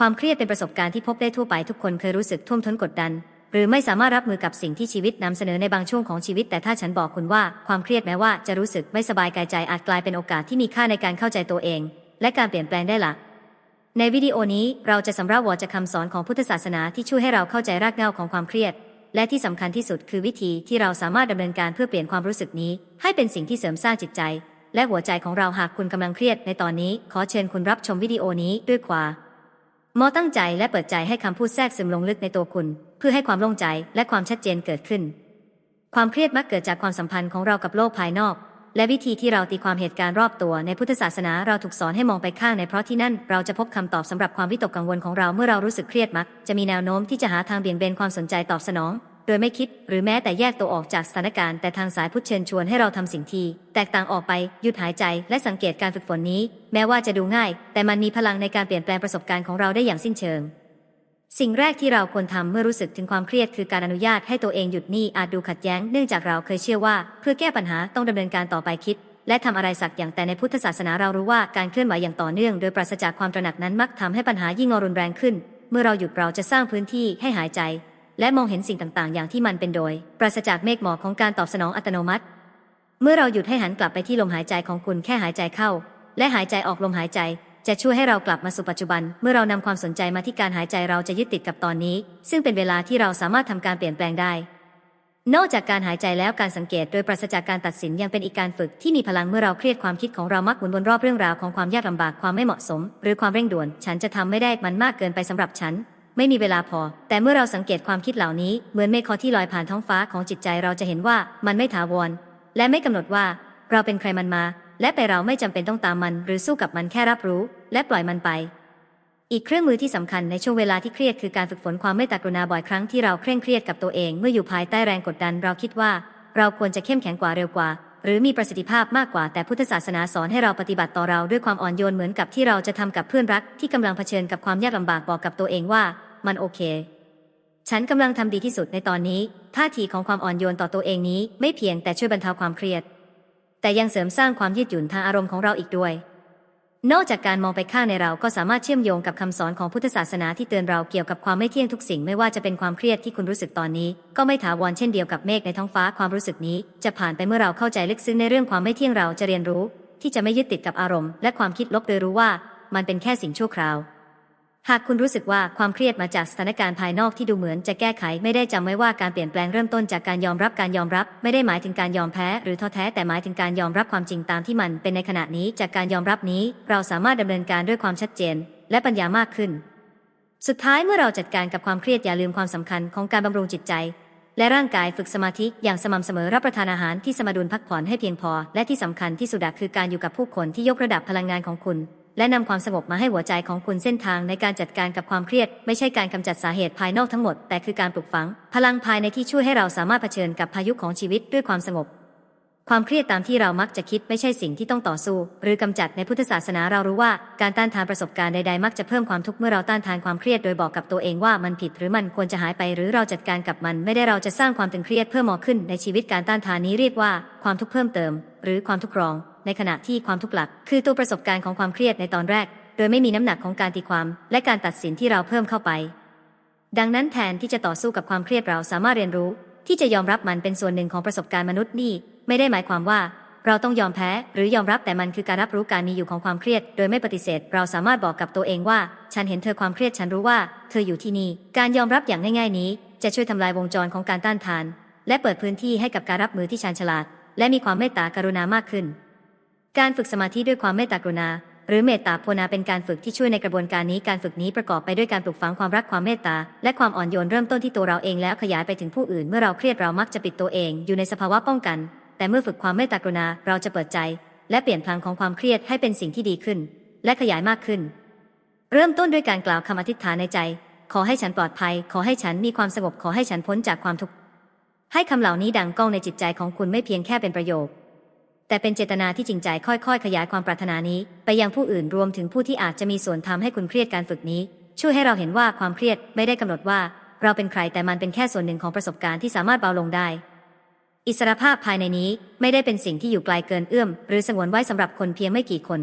ความเครียดเป็นประสบการณ์ที่พบได้ทั่วไปทุกคนเคยรู้สึกท่วมท้นกดดัน หรือไม่สามารถรับมือกับสิ่งที่ชีวิตนำเสนอในบางช่วงของชีวิต แต่ถ้าฉันบอกคุณว่าความเครียดแม้ว่าจะรู้สึกไม่สบายกายใจอาจกลายเป็นโอกาสที่มีค่าในการเข้าใจตัวเอง และการเปลี่ยนแปลงได้หละในวิดีโอนี้เราจะสำรับวอจากคำสอนของพุทธศาสนาที่ช่วยให้เราเข้าใจรากเหง้าของความเครียด และที่สำคัญที่สุดคือวิธีที่เราสามารถดำเนินการเพื่อเปลี่ยนความรู้สึกนี้ ให้เป็นสิ่งที่เสริมสร้างจิตใจ และหัวใจของเราหากคุณกำลังเครียดในตอนนี้ ขอเชิญคุณรับชมวิดีโอนี้ด้วยความ มอตั้งใจและเปิดใจให้คำพูดแทรกซึมลงลึกในตัวคุณ เพื่อให้ความโล่งใจและความชัดเจนเกิดขึ้น ความเครียดมักเกิดจากความสัมพันธ์ของเรากับโลกภายนอก และวิธีที่เราตีความเหตุการณ์รอบตัวในพุทธศาสนาเราถูกสอนให้มองไปข้างในเพราะที่นั่นเราจะพบคำตอบสำหรับความวิตกกังวลของเราเมื่อเรารู้สึกเครียดมัก จะมีแนวโน้มที่จะหาทางเบี่ยงเบนความสนใจตอบสนอง โดยไม่คิดหรือแม้แต่แยกตัวออกจากสถานการณ์แต่ทางสายพุทธเชิญชวนให้เราทำสิ่งที่แตกต่างออกไปหยุดหายใจและสังเกตการฝึกฝนนี้ แม้ว่าจะดูง่าย แต่มันมีพลังในการเปลี่ยนแปลงประสบการณ์ของเราได้อย่างสิ้นเชิง สิ่งแรกที่เราควรทำเมื่อรู้สึกถึงความเครียดคือการอนุญาตให้ตัวเองหยุดนิ่อาจดูขัดแย้งเนื่องจากเราเคยเชื่อว่า เพื่อแก้ปัญหาต้องดำเนินการต่อไปคิดและทำอะไรสักอย่างแต่ในพุทธศาสนาเรารู้ว่าการเคลื่อนไหวอย่างต่อเนื่องโดยปราศจากความตระหนักนั้นมักทำให้ปัญหายิ่งงอรุนแรงขึ้น เมื่อเราหยุดเราจะสร้างพื้นที่ให้หายใจ และมองเห็นสิ่งต่างๆ อย่างที่มันเป็นโดย ปราศจากเมฆหมอกของการตอบสนองอัตโนมัติ เมื่อเราหยุดให้หันกลับไปที่ลมหายใจของคุณแค่หายใจเข้า และหายใจออกลมหายใจ จะช่วยให้เรากลับมาสู่ปัจจุบัน เมื่อเรานำความสนใจมาที่การหายใจเราจะยึดติดกับตอนนี้ ซึ่งเป็นเวลาที่เราสามารถทำการเปลี่ยนแปลงได้ นอกจากการหายใจแล้วการสังเกตโดยปราศจากการตัดสินยังเป็นอีกการฝึกที่มีพลังเมื่อเราเครียดความคิดของเรามักหมุนวนรอบเรื่องราวของความยากลำบากความไม่เหมาะสม หรือความเร่งด่วน ฉันจะทำไม่ได้มันมากเกินไปสำหรับฉัน ไม่มีเวลาพอ แต่เมื่อเราสังเกตความคิดเหล่านี้ เหมือนเมฆที่ลอยผ่านท้องฟ้าของจิตใจเราจะเห็นว่ามันไม่ถาวร และไม่กำหนดว่า เราเป็นใครมันมา และไปเราไม่จำเป็นต้องตามมัน หรือสู้กับมันแค่รับรู้ และปล่อยมันไป อีกเครื่องมือที่สำคัญในช่วงเวลาที่เครียดคือการฝึกฝนความเมตตากรุณาบ่อยครั้งที่เราเคร่งเครียดกับตัวเองเมื่ออยู่ภายใต้แรงกดดัน เราคิดว่า เราควรจะเข้มแข็งกว่าเร็วกว่า หรือมีประสิทธิภาพมากกว่าแต่พุทธศาสนาสอนให้เราปฏิบัติต่อเราด้วยความอ่อนโยนเหมือนกับที่เราจะทำกับเพื่อนรักที่กำลังเผชิญกับความยากลำบากบอกกับตัวเองว่า มันโอเค ฉันกำลังทำดีที่สุดในตอนนี้ ท่าทีของความอ่อนโยนต่อตัวเองนี้ไม่เพียงแต่ช่วยบรรเทาความเครียด แต่ยังเสริมสร้างความยืดหยุ่นทางอารมณ์ของเราอีกด้วย นอกจากการมองไปข้างในเราก็สามารถเชื่อมโยงกับคำสอนของพุทธศาสนาที่เตือนเราเกี่ยวกับความไม่เที่ยงทุกสิ่งไม่ว่าจะเป็นความเครียดที่คุณรู้สึกตอนนี้ ก็ไม่ถาวรเช่นเดียวกับเมฆในท้องฟ้าความรู้สึกนี้ จะผ่านไปเมื่อเราเข้าใจลึกซึ้งในเรื่องความไม่เที่ยงเราจะเรียนรู้ ที่จะไม่ยึดติดกับอารมณ์และความคิดลบโดยรู้ว่า มันเป็นแค่สิ่งชั่วคราว หากคุณรู้สึกว่าความเครียดมาจากสถานการณ์ภายนอกที่ดูเหมือนจะแก้ไขไม่ได้จำไว้ว่าการเปลี่ยนแปลงเริ่มต้นจากการยอมรับการยอมรับ ไม่ได้หมายถึงการยอมแพ้หรือท้อแท้แต่หมายถึงการยอมรับความจริงตามที่มันเป็นในขณะนี้จากการยอมรับนี้ เราสามารถดำเนินการด้วยความชัดเจน และปัญญามากขึ้น สุดท้ายเมื่อเราจัดการกับความเครียดอย่าลืมความสำคัญของการบำรุงจิตใจ และร่างกายฝึกสมาธิอย่างสม่ำเสมอรับประทานอาหารที่สมดุลพักผ่อนให้เพียงพอ และที่สำคัญที่สุดคือการอยู่กับผู้คนที่ยกระดับพลังงานของคุณ และนำความสงบมาให้หัวใจของคุณเส้นทางในการจัดการกับความเครียด ไม่ใช่การกำจัดสาเหตุภายนอกทั้งหมด แต่คือการปลุกฝัง พลังภายในที่ช่วยให้เราสามารถเผชิญกับพายุของชีวิตด้วยความสงบ ความเครียดตามที่เรามักจะคิดไม่ใช่สิ่งที่ต้องต่อสู้ หรือกำจัดในพุทธศาสนาเรารู้ว่าการต้านทานประสบการณ์ใดๆมักจะเพิ่มความทุกข์เมื่อเราต้านทานความเครียดโดยบอกกับตัวเองว่ามันผิดหรือมันควรจะหายไปหรือเราจัดการกับมัน ไม่ได้เราจะสร้างความตึงเครียดเพิ่มมากขึ้นในชีวิตการต้านทานนี้เรียกว่าความทุกข์เพิ่มเติม หรือความทุกข์รอง ในขณะที่ความทุกข์หลัก คือตัวประสบการณ์ของความเครียดในตอนแรก โดยไม่มีน้ำหนักของการตีความ และการตัดสินที่เราเพิ่มเข้าไป ดังนั้นแทนที่จะต่อสู้กับความเครียดเราสามารถเรียนรู้ ที่จะยอมรับมันเป็นส่วนหนึ่งของประสบการณ์มนุษย์นี่ ไม่ได้หมายความว่า เราต้องยอมแพ้หรือยอมรับแต่มันคือการรับรู้การมีอยู่ของความเครียด โดยไม่ปฏิเสธ เราสามารถบอกกับตัวเองว่า ฉันเห็นเธอความเครียดฉันรู้ว่า เธออยู่ที่นี่ การยอมรับอย่างง่ายๆนี้ จะช่วยทำลายวงจรของการต้านทาน และเปิดพื้นที่ให้กับการรับมือที่ชาญฉลาด และมีความเมตตากรุณามากขึ้น การฝึกสมาธิด้วยความเมตตากรุณา หรือเมตตาภาวนาเป็นการฝึกที่ช่วยในกระบวนการนี้การฝึกนี้ประกอบไปด้วยการปลูกฝังความรักความเมตตา และความอ่อนโยนเริ่มต้นที่ตัวเราเองแล้วขยายไปถึงผู้อื่น เมื่อเราเครียดเรามักจะปิดตัวเอง อยู่ในสภาวะป้องกัน แต่เมื่อฝึกความเมตตากรุณาเราจะเปิดใจ และเปลี่ยนพลังของความเครียดให้เป็นสิ่งที่ดีขึ้น และขยายมากขึ้น เริ่มต้นด้วยการกล่าวคำอธิษฐานในใจ ขอให้ฉันปลอดภัย ขอให้ฉันมีความสงบขอให้ฉันพ้นจากความทุกข์ให้คำเหล่านี้ดังก้องในจิตใจของคุณไม่เพียงแค่เป็นประโยค แต่เป็นเจตนาที่จริงใจค่อยๆ ขยายความปรารถนานี้ ไปยังผู้อื่นรวมถึงผู้ที่อาจจะมีส่วนทำให้คุณเครียดการฝึกนี้ ช่วยให้เราเห็นว่าความเครียดไม่ได้กำหนดว่า เราเป็นใครแต่มันเป็นแค่ส่วนหนึ่งของประสบการณ์ที่สามารถเบาลงได้ อิสรภาพภายในนี้ไม่ได้เป็นสิ่งที่อยู่ไกลเกินเอื้อม หรือสงวนไว้สำหรับคนเพียงไม่กี่คน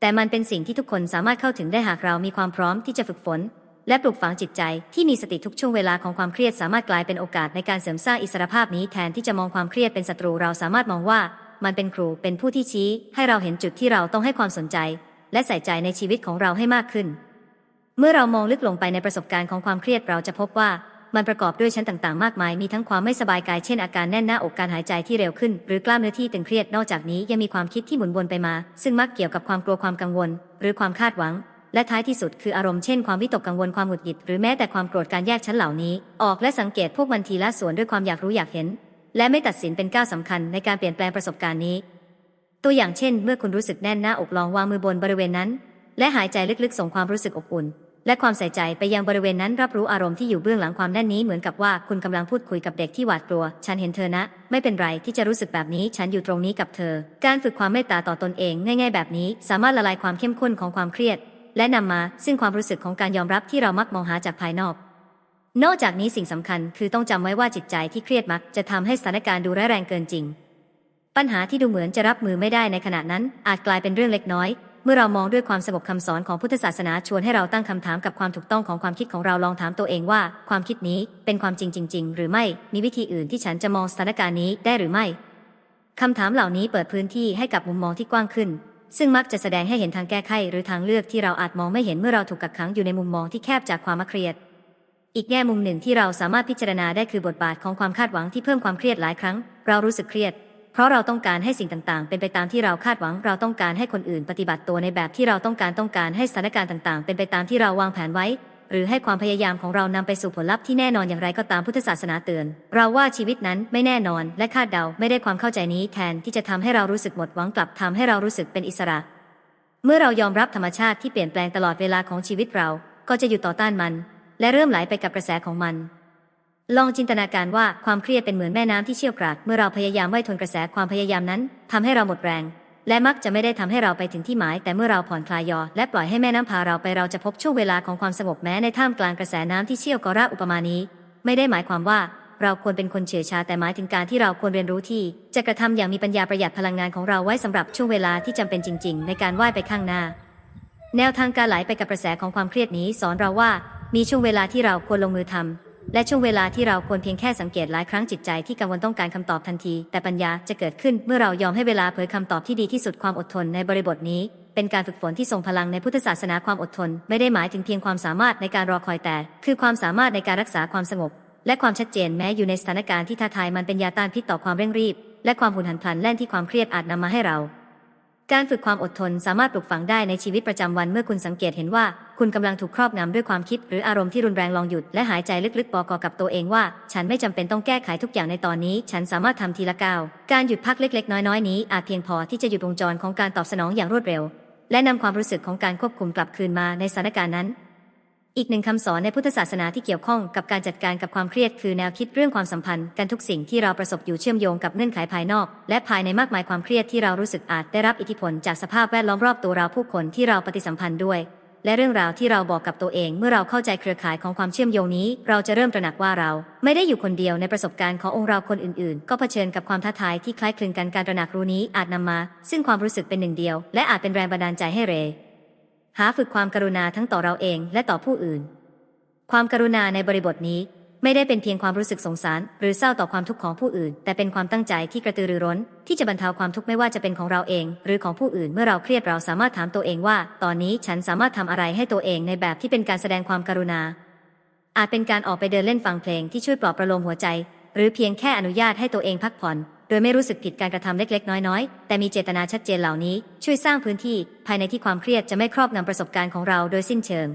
แต่มันเป็นสิ่งที่ทุกคนสามารถเข้าถึงได้หากเรามีความพร้อมที่จะฝึกฝน และปลูกฝังจิตใจที่มีสติทุกช่วงเวลาของความเครียดสามารถกลายเป็นโอกาสในการเสริมสร้างอิสรภาพนี้แทนที่จะมองความเครียดเป็นศัตรูเราสามารถมองว่า มันเป็นครูเป็นผู้ที่ชี้ ให้เราเห็นจุดที่เราต้องให้ความสนใจ และใส่ใจในชีวิตของเราให้มากขึ้น เมื่อเรามองลึกลงไปในประสบการณ์ของความเครียดเราจะพบว่ามันประกอบด้วยชั้นต่างๆ มากมาย มีทั้งความไม่สบายกาย เช่นอาการแน่นหน้าอกการหายใจที่เร็วขึ้น หรือกล้ามเนื้อที่ตึงเครียด นอกจากนี้ยังมีความคิดที่หมุนวนไปมา ซึ่งมักเกี่ยวกับความกลัวความกังวล หรือความคาดหวัง และท้ายที่สุดคืออารมณ์เช่นความวิตกกังวลความหงุดหงิด หรือแม้แต่ความโกรธการแยกชั้นเหล่านี้ ออกและสังเกตพวกมันทีละส่วนด้วยความอยากรู้อยากเห็น และไม่ตัดสินเป็นก้าวสำคัญในการเปลี่ยนแปลงประสบการณ์นี้ ตัวอย่างเช่น เมื่อคุณรู้สึกแน่นหน้าอกลองวางมือบนบริเวณนั้น และหายใจลึกๆ ส่งความรู้สึกอบอุ่น และความใส่ใจไปยังบริเวณนั้นรับรู้อารมณ์ที่อยู่เบื้องหลังความแน่นนี้เหมือนกับว่าคุณกำลังพูดคุยกับเด็กที่หวาดกลัว ฉันเห็นเธอนะ ไม่เป็นไรที่จะรู้สึกแบบนี้ ฉันอยู่ตรงนี้กับเธอ การฝึกความเมตตาต่อตนเองง่ายๆแบบนี้ สามารถละลายความเข้มข้นของความเครียด และนำมาซึ่งความรู้สึกของการยอมรับที่เรามักมองหาจากภายนอก นอกจากนี้สิ่งสำคัญคือต้องจำไว้ว่าจิตใจที่เครียดมัก จะทำให้สถานการณ์ดูร้ายแรงเกินจริง ปัญหาที่ดูเหมือนจะรับมือไม่ได้ในขณะนั้น อาจกลายเป็นเรื่องเล็กน้อย เมื่อเรามองด้วยความสงบคำสอนของพุทธศาสนาชวนให้เราตั้งคำถามกับความถูกต้องของความคิดของเราลองถามตัวเองว่า ความคิดนี้เป็นความจริงจริง ๆ หรือไม่มีวิธีอื่นที่ฉันจะมองสถานการณ์นี้ได้หรือไม่คำถามเหล่านี้เปิดพื้นที่ให้กับมุมมองที่กว้างขึ้น ซึ่งมักจะแสดงให้เห็นทางแก้ไขหรือทางเลือกที่เราอาจมองไม่เห็นเมื่อเราถูกกักขังอยู่ในมุมมองที่แคบจากความมเครียด อีกแง่มุมหนึ่งที่เราสามารถพิจารณาได้คือบทบาทของความคาดหวังที่เพิ่มความเครียดหลายครั้ง เรารู้สึกเครียด เพราะเราต้องการให้สิ่งต่างๆ เป็นไปตามที่เราคาดหวัง เราต้องการให้คนอื่นปฏิบัติตัวในแบบที่เราต้องการต้องการให้สถานการณ์ต่างๆ เป็นไปตามที่เราวางแผนไว้ หรือให้ความพยายามของเรานำไปสู่ผลลัพธ์ที่แน่นอนอย่างไรก็ตามพุทธศาสนาเตือน เราว่าชีวิตนั้นไม่แน่นอน และคาดเดาไม่ได้ความเข้าใจนี้แทนที่จะทำให้เรารู้สึกหมดหวังกลับทำให้เรารู้สึกเป็นอิสระ เมื่อเรายอมรับธรรมชาติที่เปลี่ยนแปลงตลอดเวลาของชีวิตเรา ก็จะหยุดต่อต้านมัน และเริ่มไหลไปกับกระแสของมัน ลองจินตนาการว่าความเครียดเป็นเหมือนแม่น้ำที่เชี่ยวกรากเมื่อเราพยายามไว้ทนกระแสความพยายามนั้นทำให้เราหมดแรง และมักจะไม่ได้ทำให้เราไปถึงที่หมาย แต่เมื่อเราผ่อนคลายยอ และปล่อยให้แม่น้ำพาเราไปเราจะพบช่วงเวลาของความสงบแม้ในท่ามกลางกระแสน้ำที่เชี่ยวกระอุปมานี้ ไม่ได้หมายความว่าเราควรเป็นคนเฉื่อยชาแต่หมายถึงการที่เราควรเรียนรู้ที่ จะกระทำอย่างมีปัญญาประหยัดพลังงานของเราไว้สำหรับช่วงเวลาที่จำเป็นจริง ๆ ในการว่ายไปข้างหน้า แนวทางการไหลไปกับกระแสของความเครียดนี้สอนเราว่า มีช่วงเวลาที่เราควรลงมือทำและช่วงเวลาที่เราควรเพียงแค่สังเกตหลายครั้งจิตใจที่กังวลต้องการคำตอบทันที แต่ปัญญาจะเกิดขึ้นเมื่อเรายอมให้เวลาเผยคำตอบที่ดีที่สุดความอดทนในบริบทนี้ เป็นการฝึกฝนที่ทรงพลังในพุทธศาสนาความอดทน ไม่ได้หมายถึงเพียงความสามารถในการรอคอยแต่ คือความสามารถในการรักษาความสงบ และความชัดเจนแม้อยู่ในสถานการณ์ที่ท้าทายมันเป็นยาต้านพิษต่อความเร่งรีบ และความหุนหันพลันแล่นที่ความเครียดอาจนำมาให้เรา การฝึกความอดทนสามารถปลูกฝังได้ในชีวิตประจำวันเมื่อคุณสังเกตเห็นว่า คุณกำลังถูกครอบงำด้วยความคิด หรืออารมณ์ที่รุนแรงลองหยุดและหายใจลึกๆ บอกกับตัวเองว่า ฉันไม่จำเป็นต้องแก้ไขทุกอย่างในตอนนี้ ฉันสามารถทำทีละก้าว การหยุดพักเล็กๆ น้อยๆนี้อาจเพียงพอที่จะหยุดวงจรของการตอบสนองอย่างรวดเร็ว และนำความรู้สึกของการควบคุมกลับคืนมาในสถานการณ์นั้น อีกหนึ่งคำสอนในพุทธศาสนาที่เกี่ยวข้องกับการจัดการกับความเครียดคือแนวคิดเรื่องความสัมพันธ์กันทุกสิ่งที่เราประสบอยู่เชื่อมโยงกับเงื่อนไขภายนอก และภายในมากมายความเครียดที่เรารู้สึกอาจได้รับอิทธิพลจากสภาพแวดล้อมรอบตัวเราผู้คนที่เราปฏิสัมพันธ์ด้วย และเรื่องราวที่เราบอกกับตัวเอง เมื่อเราเข้าใจเครือข่ายของความเชื่อมโยงนี้ เราจะเริ่มตระหนักว่าเรา ไม่ได้อยู่คนเดียวในประสบการณ์ขององค์เราคนอื่นๆ ก็เผชิญกับความท้าทายที่คล้ายคลึงกันการตระหนักรู้นี้อาจนำมา ซึ่งความรู้สึกเป็นหนึ่งเดียว และอาจเป็นแรงบันดาลใจให้เร หาฝึกความกรุณาทั้งต่อเราเองและต่อผู้อื่น ความกรุณาในบริบทนี้ไม่ได้เป็นเพียงความรู้สึกสงสาร หรือเศร้าต่อความทุกข์ของผู้อื่น แต่เป็นความตั้งใจที่กระตือรือร้น ที่จะบรรเทาความทุกข์ไม่ว่าจะเป็นของเราเอง หรือของผู้อื่นเมื่อเราเครียดเราสามารถถามตัวเองว่า ตอนนี้ฉันสามารถทำอะไรให้ตัวเองในแบบที่เป็นการแสดงความกรุณา อาจเป็นการออกไปเดินเล่นฟังเพลงที่ช่วยปลอบประโลมหัวใจ หรือเพียงแค่อนุญาตให้ตัวเองพักผ่อน โดยไม่รู้สึกผิดการกระทำเล็กๆ น้อยๆ แต่มีเจตนาชัดเจนเหล่านี้ ช่วยสร้างพื้นที่ภายในที่ความเครียดจะไม่ครอบงำประสบการณ์ของเราโดยสิ้นเชิง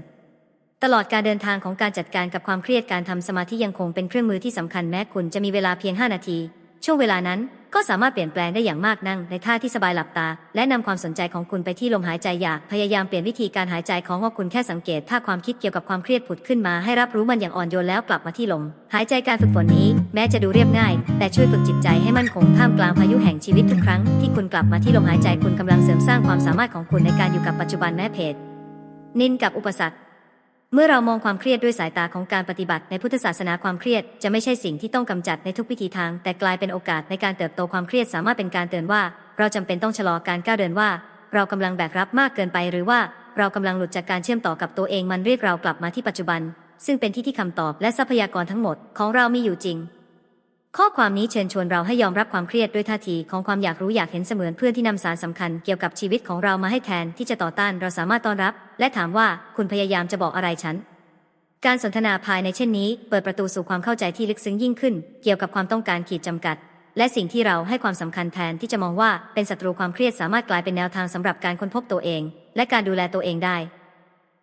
ตลอดการเดินทางของการจัดการกับความเครียดการทำสมาธิยังคงเป็นเครื่องมือที่สำคัญแม้คุณจะมีเวลาเพียง 5 นาที ช่วงเวลานั้น ก็สามารถเปลี่ยนแปลงได้อย่างมากนั่งในท่าที่สบายหลับตา และนำความสนใจของคุณไปที่ลมหายใจอยากพยายามเปลี่ยนวิธีการหายใจของว่าคุณแค่สังเกต ถ้าความคิดเกี่ยวกับความเครียดผุดขึ้นมาให้รับรู้มันอย่างอ่อนโยนแล้วกลับมาที่ลม หายใจการฝึกฝนนี้ แม้จะดูเรียบง่าย แต่ช่วยฝึกจิตใจให้มั่นคงท่ามกลางพายุแห่งชีวิตทุกครั้งที่คุณกลับมาที่ลมหายใจคุณกำลังเสริมสร้างความสามารถของคุณในการอยู่กับปัจจุบันแม้เพจนินกับอุปสรรค เมื่อเรามองความเครียดด้วยสายตาของการปฏิบัติในพุทธศาสนาความเครียด จะไม่ใช่สิ่งที่ต้องกำจัดในทุกวิธีทาง แต่กลายเป็นโอกาสในการเติบโตความเครียดสามารถเป็นการเตือนว่า เราจำเป็นต้องชะลอการก้าวเดินว่า เรากำลังแบกรับมากเกินไป หรือว่าเรากำลังหลุดจากการเชื่อมต่อกับตัวเองมันเรียกเรากลับมาที่ปัจจุบัน ซึ่งเป็นที่ที่คำตอบและทรัพยากรทั้งหมดของเรามีอยู่จริง ข้อความนี้เชิญชวนเราให้ยอมรับความเครียดด้วยท่าทีของความอยากรู้อยากเห็นเสมือนเพื่อนที่นำสารสำคัญเกี่ยวกับชีวิตของเรามาให้แทนที่จะต่อต้านเราสามารถต้อนรับ และถามว่าคุณพยายามจะบอกอะไรฉัน การสนทนาภายในเช่นนี้ เปิดประตูสู่ความเข้าใจที่ลึกซึ้งยิ่งขึ้น เกี่ยวกับความต้องการขีดจำกัด และสิ่งที่เราให้ความสำคัญแทนที่จะมองว่าเป็นศัตรูความเครียดสามารถกลายเป็นแนวทางสำหรับการค้นพบตัวเอง และการดูแลตัวเองได้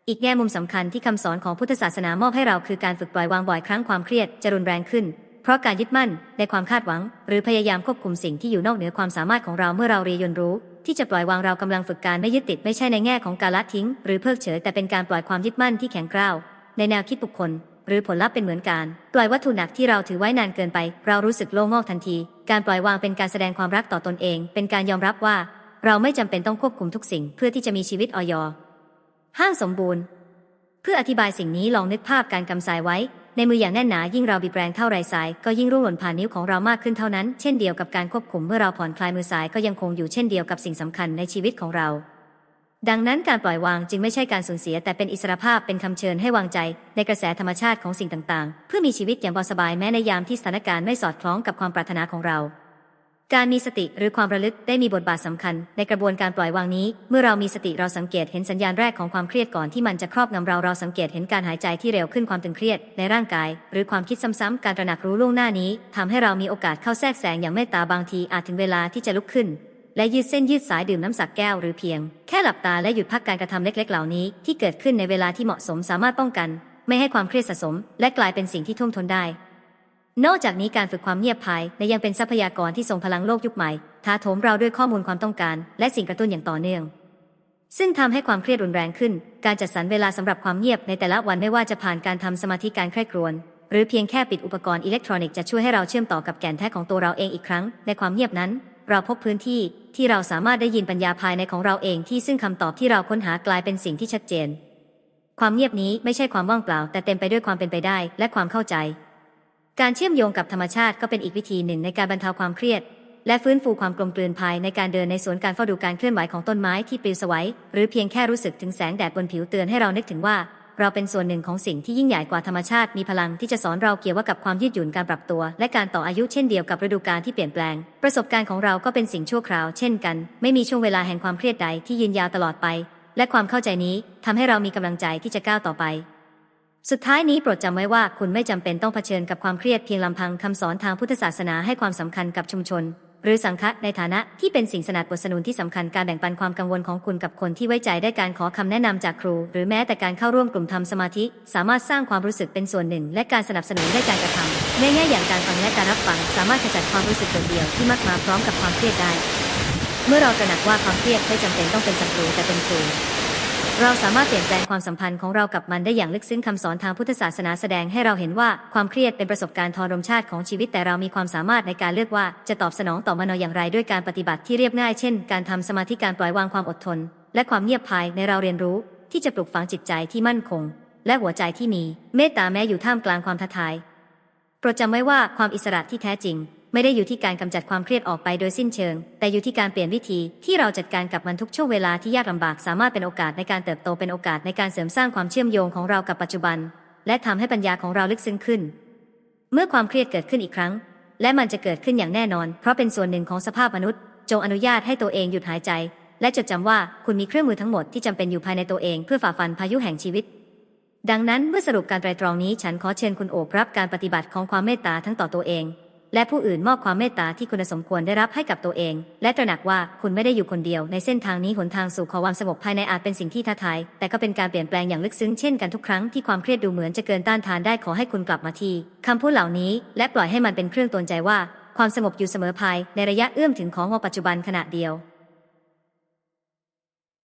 อีกแง่มุมสำคัญที่คำสอนของพุทธศาสนามอบให้เราคือการฝึกปล่อยวางบ่อยครั้งความเครียดจะรุนแรงขึ้น เพราะการยึดมั่นในความคาดหวัง หรือพยายามควบคุมสิ่งที่อยู่นอกเหนือความสามารถของเราเมื่อเราเรียนรู้ ที่จะปล่อยวางเรากำลังฝึกการไม่ยึดติดไม่ใช่ในแง่ของการละทิ้ง หรือเพิกเฉยแต่เป็นการปล่อยความยึดมั่นที่แข็งกร้าว ในแนวคิดบุคคล หรือผลลัพธ์เป็นเหมือนการปล่อยวัตถุหนักที่เราถือไว้นานเกินไป เรารู้สึกโล่งอกทันที การปล่อยวางเป็นการแสดงความรักต่อตนเอง เป็นการยอมรับว่า เราไม่จำเป็นต้องควบคุมทุกสิ่ง เพื่อที่จะมีชีวิตออยห้างสมบูรณ์ เพื่ออธิบายสิ่งนี้ลองนึกภาพการกำสายไว้ ในมืออย่างแน่นหนายิ่งเราบีบแรงเท่าไรสาย ก็ยิ่งร่วงหล่นผ่านนิ้วของเรามากขึ้นเท่านั้น เช่นเดียวกับการควบคุมเมื่อเราผ่อนคลายมือสายก็ยังคงอยู่เช่นเดียวกับสิ่งสำคัญในชีวิตของเรา ดังนั้นการปล่อยวางจึงไม่ใช่การสูญเสีย แต่เป็นอิสรภาพเป็นคำเชิญให้วางใจ ในกระแสธรรมชาติของสิ่งต่างๆ เพื่อมีชีวิตอย่างสบายแม้ในยามที่สถานการณ์ไม่สอดคล้องกับความปรารถนาของเรา การมีสติหรือความระลึกได้มีบทบาทสำคัญ ในกระบวนการปล่อยวางนี้ เมื่อเรามีสติเราสังเกตเห็นสัญญาณแรกของความเครียดก่อนที่มันจะครอบงำเราเราสังเกตเห็นการหายใจที่เร็วขึ้นความตึงเครียดในร่างกาย หรือความคิดซ้ำๆการตระหนักรู้ล่วงหน้านี้ทำให้เรามีโอกาสเข้าแทรกแซงอย่างเมตตาบางทีอาจถึงเวลาที่จะลุกขึ้น และยืดเส้นยืดสายดื่มน้ำสักแก้วหรือเพียง แค่หลับตาและหยุดพักการกระทำเล็ก ๆ เหล่านี้ ที่เกิดขึ้นในเวลาที่เหมาะสมสามารถป้องกัน ไม่ให้ความเครียดสะสม และกลายเป็นสิ่งที่ท่วมท้นได้ นอกจากนี้การฝึกความเงียบภายในยังเป็นทรัพยากรที่ทรงพลังโลกยุคใหม่ท้าโถมเราด้วยข้อมูลความต้องการ และสิ่งกระตุ้นอย่างต่อเนื่อง ซึ่งทำให้ความเครียดรุนแรงขึ้น การจัดสรรเวลาสำหรับความเงียบในแต่ละวันไม่ว่าจะผ่านการทำสมาธิการใคร่ครวญหรือเพียงแค่ปิดอุปกรณ์อิเล็กทรอนิกส์จะช่วยให้เราเชื่อมต่อกับแก่นแท้ของตัวเราเองอีกครั้ง ในความเงียบนั้น เราพบพื้นที่ที่เราสามารถได้ยินปัญญาภายในของเราเองที่ซึ่งคำตอบที่เราค้นหากลายเป็นสิ่งที่ชัดเจน ความเงียบนี้ไม่ใช่ความว่างเปล่า แต่เต็มไปด้วยความเป็นไปได้ และความเข้าใจ การเชื่อมโยงกับธรรมชาติก็เป็นอีกวิธีหนึ่งในการบรรเทาความเครียด และฟื้นฟูความกลมกลืนภายในการเดินในสวนการเฝ้าดูการเคลื่อนไหวของต้นไม้ที่ปลิวสวัยหรือเพียงแค่รู้สึกถึงแสงแดดบนผิวเตือนให้เรานึกถึงว่า เราเป็นส่วนหนึ่งของสิ่งที่ยิ่งใหญ่กว่าธรรมชาติมีพลังที่จะสอนเราเกี่ยวกับความยืดหยุ่นการปรับตัว และการต่ออายุเช่นเดียวกับฤดูกาลที่เปลี่ยนแปลง ประสบการณ์ของเราก็เป็นสิ่งชั่วคราว เช่นกัน ไม่มีช่วงเวลาแห่งความเครียดใดที่ยืนยาวตลอดไป และความเข้าใจนี้ทำให้เรามีกำลังใจที่จะก้าวต่อไป สุดท้ายนี้โปรดจำไว้ว่าคุณไม่จำเป็นต้องเผชิญกับความเครียดเพียงลำพังคำสอนทางพุทธศาสนาให้ความสำคัญกับชุมชน หรือสังฆะในฐานะที่เป็นสิ่งสนับสนุนที่สำคัญการแบ่งปันความกังวลของคุณกับคนที่ไว้ใจได้การขอคำแนะนำจากครู หรือแม้แต่การเข้าร่วมกลุ่มทำสมาธิ สามารถสร้างความรู้สึกเป็นส่วนหนึ่ง และการสนับสนุนได้การกระทำในแง่อย่างการฟังและการรับฟังสามารถขจัดความรู้สึกโดดเดี่ยวที่มักมาพร้อมกับความเครียดได้ เมื่อเราตระหนักว่าความเครียดไม่จำเป็นต้องเป็นศัตรูแต่เป็นครู เราสามารถเปลี่ยนแปลงความสัมพันธ์ของเรากับมันได้อย่างลึกซึ้งคำสอนทางพุทธศาสนาแสดงให้เราเห็นว่าความเครียดเป็นประสบการณ์ทรมชาติของชีวิตแต่เรามีความสามารถในการเลือกว่าจะตอบสนองต่อมันอย่างไรด้วยการปฏิบัติที่เรียบง่ายเช่น การทำสมาธิการปล่อยวางความอดทน และความเงียบภายในเราเรียนรู้ ที่จะปลุกฝังจิตใจที่มั่นคง และหัวใจที่มี เมตตาแม้อยู่ท่ามกลางความท้าทายโปรดจำไว้ว่าความอิสระที่แท้จริง ไม่ได้อยู่ที่การกำจัดความเครียดออกไปโดยสิ้นเชิง แต่อยู่ที่การเปลี่ยนวิธีที่เราจัดการกับมันทุกช่วงเวลาที่ยากลำบากสามารถเป็นโอกาสในการเติบโตเป็นโอกาสในการเสริมสร้างความเชื่อมโยงของเรากับปัจจุบัน และทำให้ปัญญาของเราลึกซึ้งขึ้น เมื่อความเครียดเกิดขึ้นอีกครั้ง และมันจะเกิดขึ้นอย่างแน่นอน เพราะเป็นส่วนหนึ่งของสภาพมนุษย์ จงอนุญาตให้ตัวเองหยุดหายใจ และจดจำว่าคุณมีเครื่องมือทั้งหมดที่จำเป็นอยู่ภายในตัวเองเพื่อฝ่าฟันพายุแห่งชีวิตดังนั้นเมื่อสรุปการไตรตรองนี้ฉันขอเชิญคุณโอบรับการปฏิบัติของความเมตตาทั้งต่อตัวเอง และผู้อื่นมอบความเมตตาที่คุณสมควรได้รับให้กับตัวเอง และตระหนักว่าคุณไม่ได้อยู่คนเดียว ในเส้นทางนี้หนทางสู่ความสงบภายในอาจเป็นสิ่งที่ท้าทาย แต่ก็เป็นการเปลี่ยนแปลงอย่างลึกซึ้งเช่นกันทุกครั้งที่ความเครียดดูเหมือนจะเกินต้านทานได้ขอให้คุณกลับมาที่คำพูดเหล่านี้ และปล่อยให้มันเป็นเครื่องตนใจว่า ความสงบอยู่เสมอภายในระยะเอื้อมถึงของปัจจุบันขณะเดียว